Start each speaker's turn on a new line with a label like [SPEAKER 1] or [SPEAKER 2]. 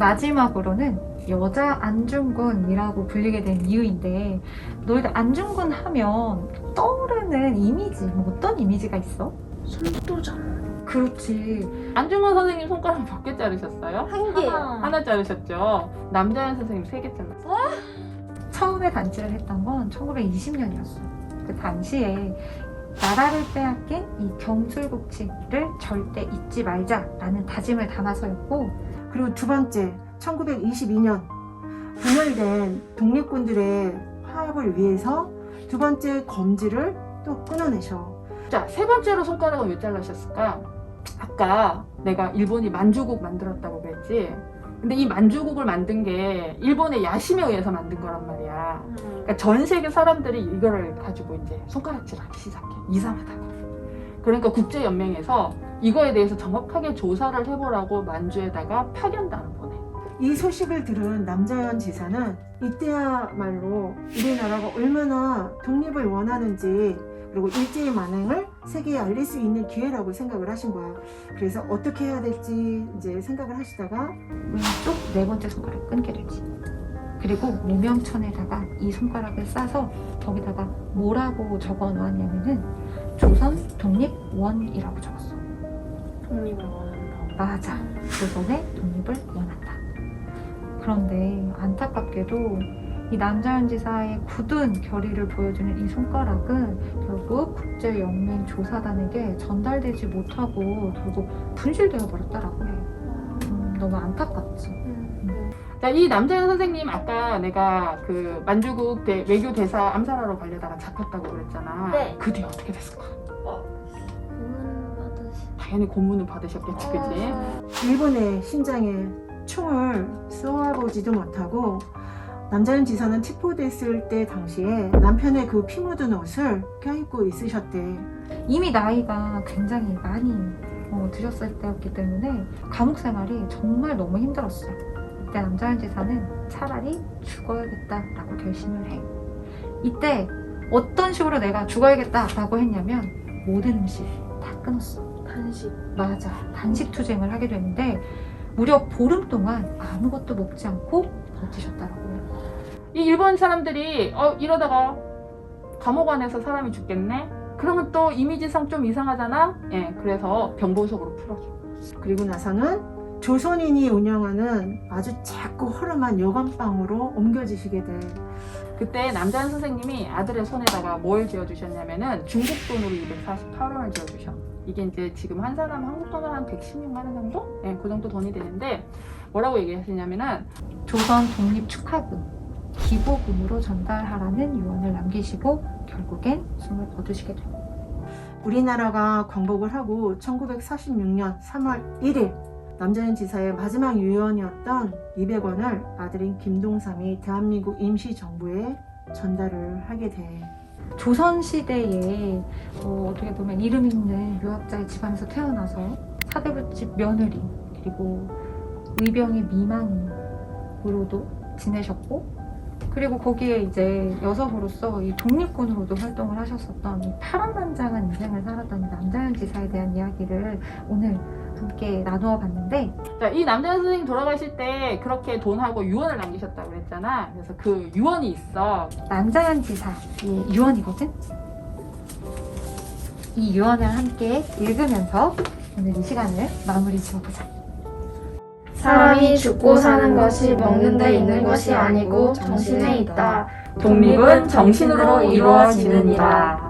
[SPEAKER 1] 마지막으로는 여자 안중근이라고 불리게 된 이유인데 너희들 안중근 하면 떠오르는 이미지 뭐 어떤 이미지가 있어?
[SPEAKER 2] 손도장.
[SPEAKER 1] 그렇지
[SPEAKER 3] 안중근 선생님 손가락 몇 개 자르셨어요?
[SPEAKER 2] 한 개.
[SPEAKER 3] 하나 자르셨죠. 남자연 선생님 세 개 잘랐어요.
[SPEAKER 1] 처음에 단지를 했던 건 1920년이었어 그 당시에 나라를 빼앗긴 이 경술국치를 절대 잊지 말자라는 다짐을 담아서였고
[SPEAKER 4] 그리고 두 번째, 1922년 분열된 독립군들의 화합을 위해서 두 번째 검지를 또 끊어내셔.
[SPEAKER 3] 자, 세 번째로 손가락은 왜 잘라셨을까? 아까 내가 일본이 만주국 만들었다고 그랬지. 근데 이 만주국을 만든 게 일본의 야심에 의해서 만든 거란 말이야. 그러니까 전 세계 사람들이 이거를 가지고 이제 손가락질 하기 시작해. 이상하다고. 그러니까 국제연맹에서 이거에 대해서 정확하게 조사를 해보라고 만주에다가 파견단을 보내.
[SPEAKER 4] 이 소식을 들은 남자연 지사는 이때야말로 우리나라가 얼마나 독립을 원하는지 그리고 일제의 만행을 세계에 알릴 수 있는 기회라고 생각을 하신 거야. 그래서 어떻게 해야 될지 이제 생각을 하시다가
[SPEAKER 1] 왼쪽 네 번째 손가락 되지. 그리고 무명천에다가 이 손가락을 싸서 거기다가 뭐라고 적어 놓았냐면은 조선 독립원이라고 적었어.
[SPEAKER 2] 독립을 원한다.
[SPEAKER 1] 맞아. 조선의 독립을 원한다. 그런데 안타깝게도 이 남자연 지사의 굳은 결의를 보여주는 이 손가락은 결국 국제연맹 조사단에게 전달되지 못하고 결국 분실되어 버렸다라고 해. 음, 너무 안타깝지.
[SPEAKER 2] 음.
[SPEAKER 3] 자, 이 남자연 선생님 아까 내가 그 만주국 대, 외교 대사 암살하러 가려다가 잡혔다고 그랬잖아.
[SPEAKER 2] 네.
[SPEAKER 3] 그 뒤에 어떻게 됐을까? 당연히 고문을 받으셨겠지, 그지?
[SPEAKER 4] 일본의 심장에 총을 쏘아보지도 못하고 남자연 지사는 체포됐을 때 당시에 남편의 그 피 묻은 옷을 껴입고 있으셨대.
[SPEAKER 1] 이미 나이가 굉장히 많이 어, 드셨을 때였기 때문에 감옥 생활이 정말 너무 힘들었어. 이때 남자연 지사는 차라리 죽어야겠다라고 결심을 해. 이때 어떤 식으로 내가 죽어야겠다라고 했냐면 모든 음식 다 끊었어.
[SPEAKER 2] 단식.
[SPEAKER 1] 맞아. 단식 투쟁을 하게 되는데 무려 보름 동안 아무것도 먹지 않고 버티셨다라고 해요.
[SPEAKER 3] 이 일본 사람들이 어 이러다가 감옥 안에서 사람이 죽겠네? 그러면 또 이미지상 좀 이상하잖아? 예, 그래서 병보석으로 풀어줘.
[SPEAKER 4] 그리고 나서는 조선인이 운영하는 아주 작고 허름한 여관방으로 옮겨지시게 돼.
[SPEAKER 3] 그때 남자연 선생님이 아들의 손에다가 뭘 지어주셨냐면은 중국 돈으로 248원을 지어주셔. 이게 이제 지금 한 사람 한국 돈으로 한 116만 원 정도? 예, 그 정도 돈이 되는데 뭐라고 얘기하시냐면은
[SPEAKER 1] 조선 독립 축하금 기부금으로 전달하라는 유언을 남기시고 결국엔 숨을 거두시게 됩니다.
[SPEAKER 4] 우리나라가 광복을 하고 1946년 3월 1일 남자연 지사의 마지막 유언이었던 200원을 아들인 김동삼이 대한민국 임시정부에 전달을 하게 돼.
[SPEAKER 1] 조선 시대에 어, 떻게 보면 이름 있는 유학자의 집안에서 태어나서 사대부집 며느리 그리고 의병의 미망인으로도 지내셨고 그리고 거기에 이제 여성으로서 이 독립군으로도 활동을 하셨었던 이 파란만장한 인생을 살았던 이 남자연 지사에 대한 이야기를 오늘 함께 나누어 봤는데
[SPEAKER 3] 자, 이 남자연 선생님 돌아가실 때 그렇게 돈하고 유언을 남기셨다고 그랬잖아. 그래서 그 유언이 있어.
[SPEAKER 1] 남자연 지사의 유언이거든. 이 유언을 함께 읽으면서 오늘 이 시간을 마무리 지어보자.
[SPEAKER 2] 사람이 죽고 사는 것이 먹는 데 있는 것이 아니고 정신에 있다.
[SPEAKER 3] 독립은 정신으로 이루어지느니라.